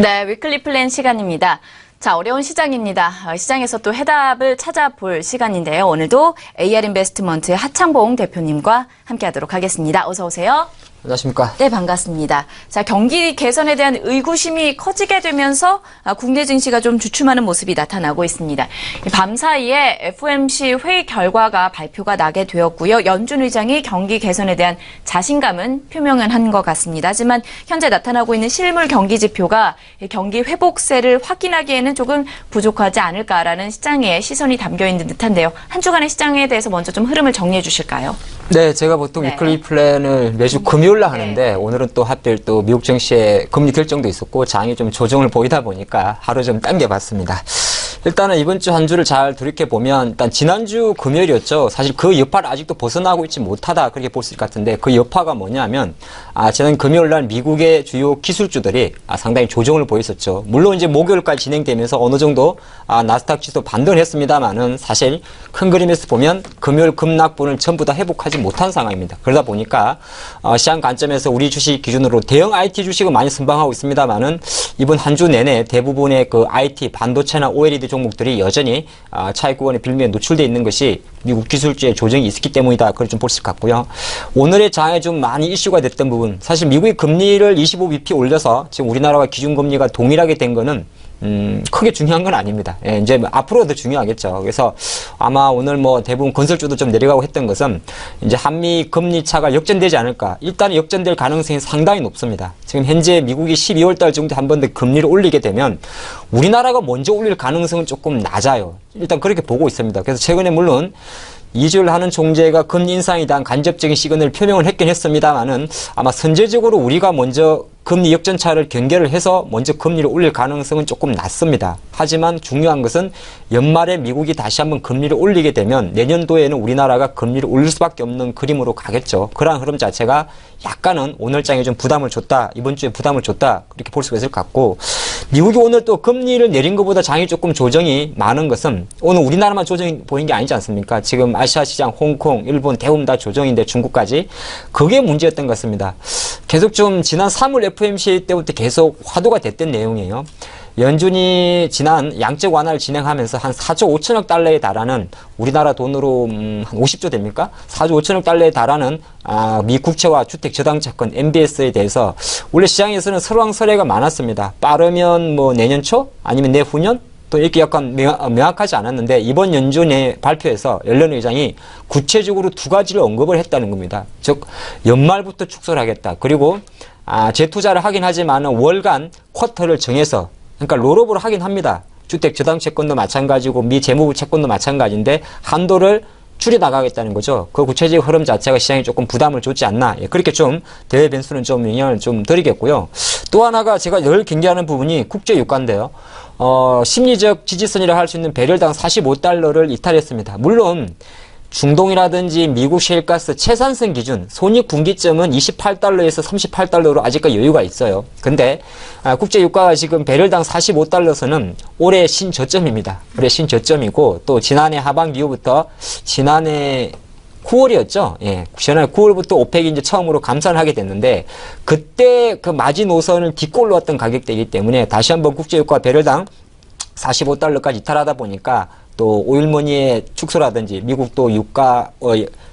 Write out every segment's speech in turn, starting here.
네, 위클리 플랜 시간입니다. 자, 어려운 시장입니다. 어, 시장에서 또 해답을 찾아볼 시간인데요. 오늘도 AR 인베스트먼트의 하창봉 대표님과 함께 하도록 하겠습니다. 어서 오세요. 안녕하십니까. 네, 반갑습니다. 자, 경기 개선에 대한 의구심이 커지게 되면서 아, 국내 증시가 좀 주춤하는 모습이 나타나고 있습니다. 이밤 사이에 FOMC 회의 결과가 발표가 나게 되었고요. 연준 의장이 경기 개선에 대한 자신감은 표명은 한 것 같습니다. 하지만 현재 나타나고 있는 실물 경기 지표가 이 경기 회복세를 확인하기에는 조금 부족하지 않을까라는 시장의 시선이 담겨 있는 듯한데요. 한 주간의 시장에 대해서 먼저 좀 흐름을 정리해 주실까요? 네, 제가 보통 네. 위클리 플랜을 매주 금요 일 날 하는데 오늘은 또 하필 또 미국 증시의 금리 결정도 있었고 장이 좀 조정을 보이다 보니까 하루 좀 당겨봤습니다. 일단은 이번 주 한 주를 잘 돌이켜 보면 일단 지난주 금요일이었죠. 사실 그 여파를 아직도 벗어나고 있지 못하다 그렇게 볼 수 있을 것 같은데 그 여파가 뭐냐면 아 지난 금요일 날 미국의 주요 기술주들이 아, 상당히 조정을 보였었죠. 물론 이제 목요일까지 진행되면서 어느 정도 아, 나스닥 지수 반등을 했습니다만은 사실 큰 그림에서 보면 금요일 급락분을 전부 다 회복하지 못한 상황입니다. 그러다 보니까 어, 시장 관점에서 우리 주식 기준으로 대형 IT 주식은 많이 선방하고 있습니다만은 이번 한 주 내내 대부분의 그 IT 반도체나 OLED 종목들이 여전히 아, 차익구간의 빌미에 노출되어 있는 것이 미국 기술주의 조정이 있었기 때문이다. 그걸 좀 볼 수 같고요. 오늘의 장에 좀 많이 이슈가 됐던 부분, 사실 미국이 금리를 25bp 올려서 지금 우리나라와 기준금리가 동일하게 된 거는 음, 크게 중요한 건 아닙니다. 예, 이제 뭐 앞으로 더 중요하겠죠. 그래서 아마 오늘 뭐 대부분 건설주도 좀 내려가고 했던 것은 이제 한미 금리 차가 역전되지 않을까. 일단 역전될 가능성이 상당히 높습니다. 지금 현재 미국이 12월 달 정도 한 번 더 금리를 올리게 되면 우리나라가 먼저 올릴 가능성은 조금 낮아요. 일단 그렇게 보고 있습니다. 그래서 최근에 물론 이주를 하는 총재가 금리 인상에 대한 간접적인 시그널을 표명을 했긴 했습니다만은 아마 선제적으로 우리가 먼저 금리 역전차를 경계를 해서 먼저 금리를 올릴 가능성은 조금 낮습니다. 하지만 중요한 것은 연말에 미국이 다시 한번 금리를 올리게 되면 내년도에는 우리나라가 금리를 올릴 수밖에 없는 그림으로 가겠죠. 그러한 흐름 자체가 약간은 오늘 장에 좀 부담을 줬다. 이번 주에 부담을 줬다. 그렇게 볼 수가 있을 것 같고 미국이 오늘 또 금리를 내린 것보다 장이 조금 조정이 많은 것은 오늘 우리나라만 조정이 보인 게 아니지 않습니까? 지금 아시아 시장, 홍콩, 일본 대부분 다 조정인데 중국까지 그게 문제였던 것 같습니다. 계속 좀 지난 3월 FMC 때부터 계속 화두가 됐던 내용이에요. 연준이 지난 양적 완화를 진행하면서 한 4조 5천억 달러에 달하는 우리나라 돈으로 음, 한 50조 됩니까? 4조 5천억 달러에 달하는 아, 미 국채와 주택 저당 채권 MBS에 대해서 원래 시장에서는 설왕설래가 많았습니다. 빠르면 뭐 내년 초 아니면 내후년 또 이렇게 약간 명확- 명확하지 않았는데 이번 연준의 발표에서 연련 의장이 구체적으로 두 가지를 언급을 했다는 겁니다. 즉 연말부터 축소를 하겠다. 그리고 아, 재투자를 하긴 하지만 월간 쿼터를 정해서 그러니까 롤업을 하긴 합니다. 주택 저당 채권도 마찬가지고 미 재무부 채권도 마찬가지인데 한도를 줄여 나가겠다는 거죠. 그 구체적 흐름 자체가 시장에 조금 부담을 줬지 않나. 예, 그렇게 좀 대외 변수는 좀 영향을 좀 드리겠고요. 또 하나가 제가 늘 경계하는 부분이 국제 유가인데요. 어, 심리적 지지선이라 할 수 있는 배럴당 45달러를 이탈했습니다. 물론 중동이라든지 미국 셰일가스 채산성 기준 손익 분기점은 28달러에서 38달러로 아직까지 여유가 있어요. 근데 아, 국제 유가가 지금 배럴당 45달러서는 올해 신저점입니다. 올해 신저점이고 또 지난해 하반기 이후부터 지난해 9월이었죠. 예. 지난해 9월부터 오펙이 이제 처음으로 감산을 하게 됐는데 그때 그 마지노선을 뒷골로 왔던 가격대이기 때문에 다시 한번 국제유가 배럴당 45달러까지 이탈하다 보니까 또 오일머니의 축소라든지 미국 또 유가 어,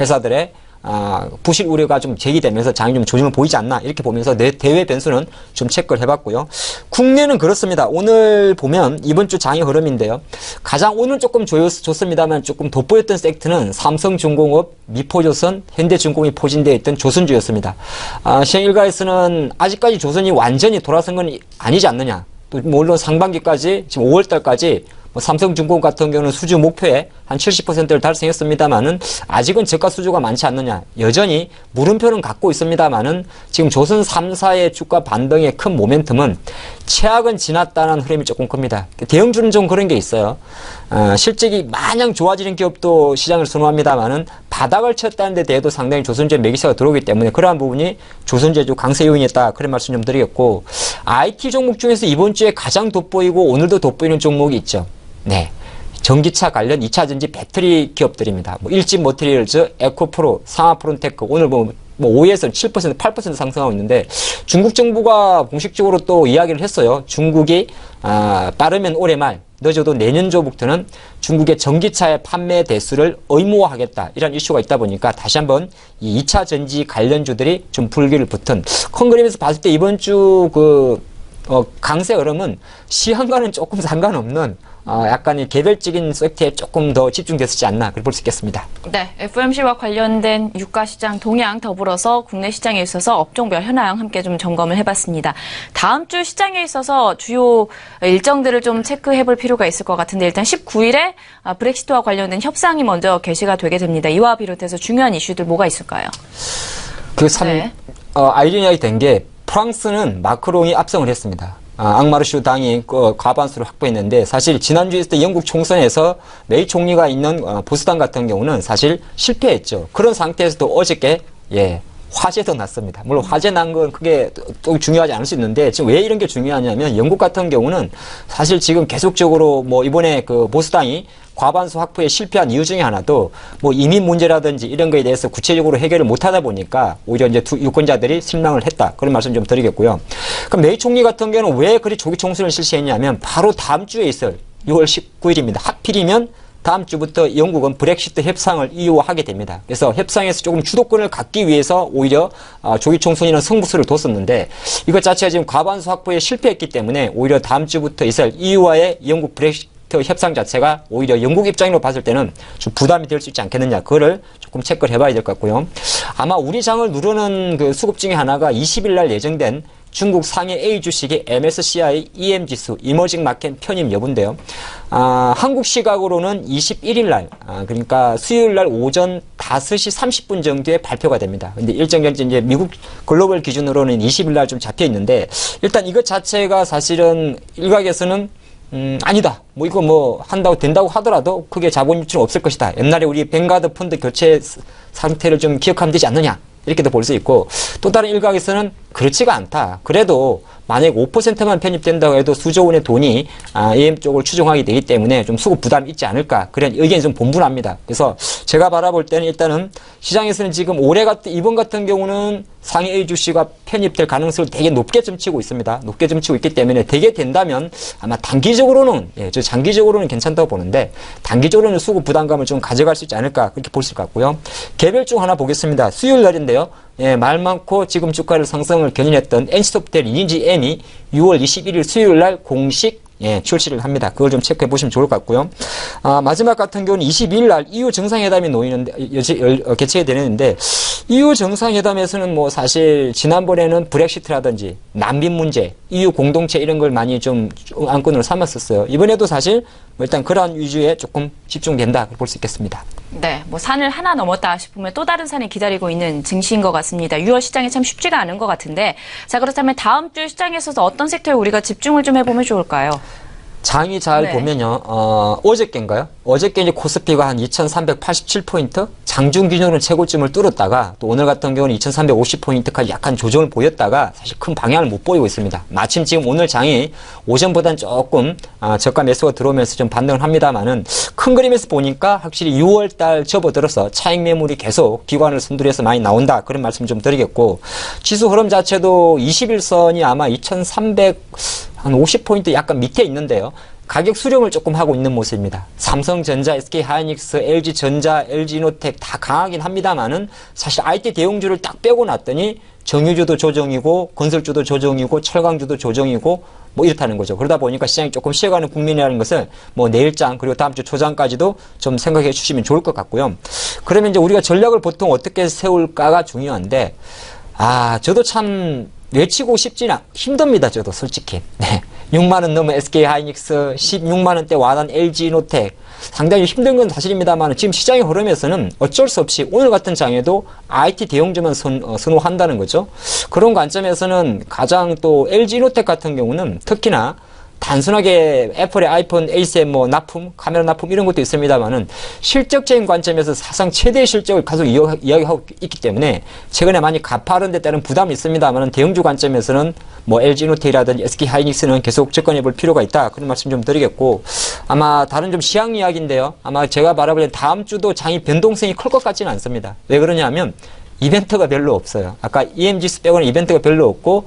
회사들의 아, 부실 우려가 좀 제기되면서 장이 좀 조짐을 보이지 않나 이렇게 보면서 내 대외 변수는 좀 체크를 해봤고요. 국내는 그렇습니다. 오늘 보면 이번 주 장의 흐름인데요. 가장 오늘 조금 좋, 좋습니다만 조금 돋보였던 섹트는 삼성중공업, 미포조선, 현대중공이 포진되어 있던 조선주였습니다. 아, 시행 일가에서는 아직까지 조선이 완전히 돌아선 건 아니지 않느냐. 또 물론 상반기까지 지금 5월달까지 뭐 삼성중공 같은 경우는 수주 목표에 한 70%를 달성했습니다만은 아직은 저가 수주가 많지 않느냐. 여전히 물음표는 갖고 있습니다만은 지금 조선 3사의 주가 반등의 큰 모멘텀은 최악은 지났다는 흐름이 조금 큽니다. 대형주는 좀 그런 게 있어요. 어, 실적이 마냥 좋아지는 기업도 시장을 선호합니다만은 바닥을 쳤다는 데 대해도 상당히 조선주의 매기세가 들어오기 때문에 그러한 부분이 조선주의 강세 요인이었다. 그런 말씀 좀 드리겠고 IT 종목 중에서 이번 주에 가장 돋보이고 오늘도 돋보이는 종목이 있죠. 네. 전기차 관련 2차 전지 배터리 기업들입니다. 뭐 일진 머티리얼즈, 에코프로, 상하프론테크 오늘 뭐뭐 5에서 7%, 8% 상승하고 있는데 중국 정부가 공식적으로 또 이야기를 했어요. 중국이 아, 빠르면 올해 말 늦어도 내년 조부터는 중국의 전기차의 판매 대수를 의무화하겠다 이런 이슈가 있다 보니까 다시 한번 이 2차 전지 관련주들이 좀 불기를 붙은 큰 그림에서 봤을 때 이번 주그 어, 강세 흐름은 시황과는 조금 상관없는 어, 약간 이 개별적인 섹터에 조금 더 집중됐지 않나 그렇게 볼 수 있겠습니다. 네, FMC와 관련된 유가 시장 동향 더불어서 국내 시장에 있어서 업종별 현황 함께 좀 점검을 해봤습니다. 다음 주 시장에 있어서 주요 일정들을 좀 체크해볼 필요가 있을 것 같은데 일단 19일에 브렉시트와 관련된 협상이 먼저 개시가 되게 됩니다. 이와 비롯해서 중요한 이슈들 뭐가 있을까요? 그참 네. 어, 아이러니하게 된게 프랑스는 마크롱이 압승을 했습니다. 아, 앙마르슈 당이 그 과반수를 확보했는데 사실 지난주에 있을 때 영국 총선에서 메이 총리가 있는 어, 보수당 같은 경우는 사실 실패했죠. 그런 상태에서도 어저께 예 화재도 났습니다. 물론 화재 난건또 중요하지 않을 수 있는데 지금 왜 이런 게 중요하냐면 영국 같은 경우는 사실 지금 계속적으로 뭐 이번에 그 보수당이 과반수 확보에 실패한 이유 중에 하나도 뭐 이민 문제라든지 이런 거에 대해서 구체적으로 해결을 못 하다 보니까 오히려 이제 두 유권자들이 실망을 했다. 그런 말씀 좀 드리겠고요. 그럼 메이 총리 같은 경우는 왜 그리 조기 총선을 실시했냐면 바로 다음 주에 있을 6월 19일입니다. 하필이면 다음 주부터 영국은 브렉시트 협상을 이유하게 됩니다. 그래서 협상에서 조금 주도권을 갖기 위해서 오히려 아, 조기 총선이라는 승부수를 뒀었는데 이것 자체가 지금 과반수 확보에 실패했기 때문에 오히려 다음 주부터 있을 EU와의 영국 브렉시트 협상 자체가 오히려 영국 입장으로 봤을 때는 좀 부담이 될 수 있지 않겠느냐. 그거를 조금 체크를 해봐야 될 것 같고요. 아마 우리 장을 누르는 그 수급 중에 하나가 20일 날 예정된 중국 상해 A 주식의 MSCI EM 지수 이머징 마켓 편입 여부인데요. 아, 한국 시각으로는 21일 날, 아, 그러니까 수요일 날 오전 5시 30분 정도에 발표가 됩니다. 근데 일정 경제 이제 미국 글로벌 기준으로는 20일 날 좀 잡혀 있는데 일단 이것 자체가 사실은 일각에서는 음, 아니다. 뭐 이거 뭐 한다고 된다고 하더라도 크게 자본 유출은 없을 것이다. 옛날에 우리 뱅가드 펀드 교체 스- 상태를 좀 기억하면 되지 않느냐. 이렇게도 볼 수 있고 또 다른 일각에서는 그렇지가 않다. 그래도 만약 5%만 편입된다고 해도 수조 원의 돈이 아, AM 쪽을 추종하게 되기 때문에 좀 수급 부담이 있지 않을까 그런 의견이 좀 분분합니다. 그래서 제가 바라볼 때는 일단은 시장에서는 지금 올해 같은 이번 같은 경우는 상해 A 주시가 편입될 가능성을 되게 높게 점치고 있습니다. 높게 점치고 있기 때문에 되게 된다면 아마 단기적으로는 예, 저 장기적으로는 괜찮다고 보는데 단기적으로는 수급 부담감을 좀 가져갈 수 있지 않을까 그렇게 볼 수 있을 것 같고요. 개별 중 하나 보겠습니다. 수요일 날인데요. 예, 말 많고 지금 주가를 상승을 견인했던 엔스톱텔 이인지 M이 6월 21일 수요일 날 공식 예, 출시를 합니다. 그걸 좀 체크해 보시면 좋을 것 같고요. 아, 마지막 같은 경우는 22일 날 EU 정상회담이 놓이는데, 어, 개최가 되는데, EU 정상회담에서는 뭐 사실 지난번에는 브렉시트라든지 난민 문제, EU 공동체 이런 걸 많이 좀 안건으로 삼았었어요. 이번에도 사실 뭐 일단 그러한 위주에 조금 집중된다. 볼 수 있겠습니다. 네, 뭐 산을 하나 넘었다 싶으면 또 다른 산이 기다리고 있는 증시인 것 같습니다. 6월 시장이 참 쉽지가 않은 것 같은데, 자 그렇다면 다음 주 시장에 있어서 어떤 섹터에 우리가 집중을 좀 해보면 좋을까요? 장이 잘 네. 보면요, 어, 어저께인가요? 어저께 이제 코스피가 한 2387포인트? 장중 기준으로 최고점을 뚫었다가 또 오늘 같은 경우는 2350포인트까지 약간 조정을 보였다가 사실 큰 방향을 못 보이고 있습니다. 마침 지금 오늘 장이 오전보단 조금 아, 저가 매수가 들어오면서 좀 반등을 합니다만은 큰 그림에서 보니까 확실히 6월 달 접어들어서 차익 매물이 계속 기관을 순두리해서 많이 나온다. 그런 말씀 좀 드리겠고 지수 흐름 자체도 21선이 아마 2300 한 50포인트 약간 밑에 있는데요. 가격 수렴을 조금 하고 있는 모습입니다. 삼성전자, SK하이닉스, LG전자, LG노텍 다 강하긴 합니다만은 사실 IT 대형주를 딱 빼고 났더니 정유주도 조정이고 건설주도 조정이고 철강주도 조정이고 뭐 이렇다는 거죠. 그러다 보니까 시장이 조금 쉬어가는 국면이라는 것을 뭐 내일장 그리고 다음 주 초장까지도 좀 생각해 주시면 좋을 것 같고요. 그러면 이제 우리가 전략을 보통 어떻게 세울까가 중요한데 아, 저도 참 외치고 싶지는 힘듭니다. 저도 솔직히. 네. 6만 원 넘은 SK 하이닉스, 16만 원대 와단 LG 노텍 상당히 힘든 건 사실입니다만 지금 시장의 흐름에서는 어쩔 수 없이 오늘 같은 장에도 IT 대형주만 선, 어, 선호한다는 거죠. 그런 관점에서는 가장 또 LG 노텍 같은 경우는 특히나 단순하게 애플의 아이폰 A7 뭐 납품, 카메라 납품 이런 것도 있습니다만은 실적적인 관점에서 사상 최대의 실적을 계속 이야기하고 있기 때문에 최근에 많이 가파른 데 따른 부담이 있습니다만은 대형주 관점에서는 뭐 LG노텍이라든지 SK하이닉스는 계속 접근해 볼 필요가 있다. 그런 말씀 좀 드리겠고 아마 다른 좀 시향 이야기인데요. 아마 제가 바라볼 때 다음 주도 장이 변동성이 클 것 같지는 않습니다. 왜 그러냐면 이벤트가 별로 없어요. 아까 EMG스 빼고는 이벤트가 별로 없고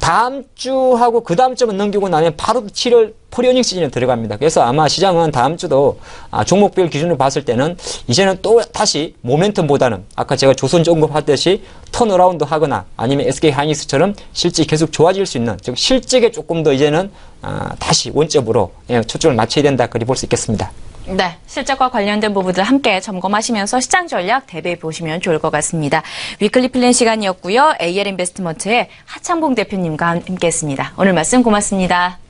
다음 주하고 그 다음 주만 넘기고 나면 바로 7월 프리오닝 시즌에 들어갑니다. 그래서 아마 시장은 다음 주도 아, 종목별 기준으로 봤을 때는 이제는 또 다시 모멘텀보다는 아까 제가 조선주 언급하듯이 턴어라운드 하거나 아니면 SK 하이닉스처럼 실적이 계속 좋아질 수 있는 즉 실적에 조금 더 이제는 아, 다시 원점으로 예, 초점을 맞춰야 된다 그리 볼 수 있겠습니다. 네, 실적과 관련된 부분들 함께 점검하시면서 시장 전략 대비해 보시면 좋을 것 같습니다. 위클리 플랜 시간이었고요. AL 인베스트먼트의 하창봉 대표님과 함께했습니다. 오늘 말씀 고맙습니다.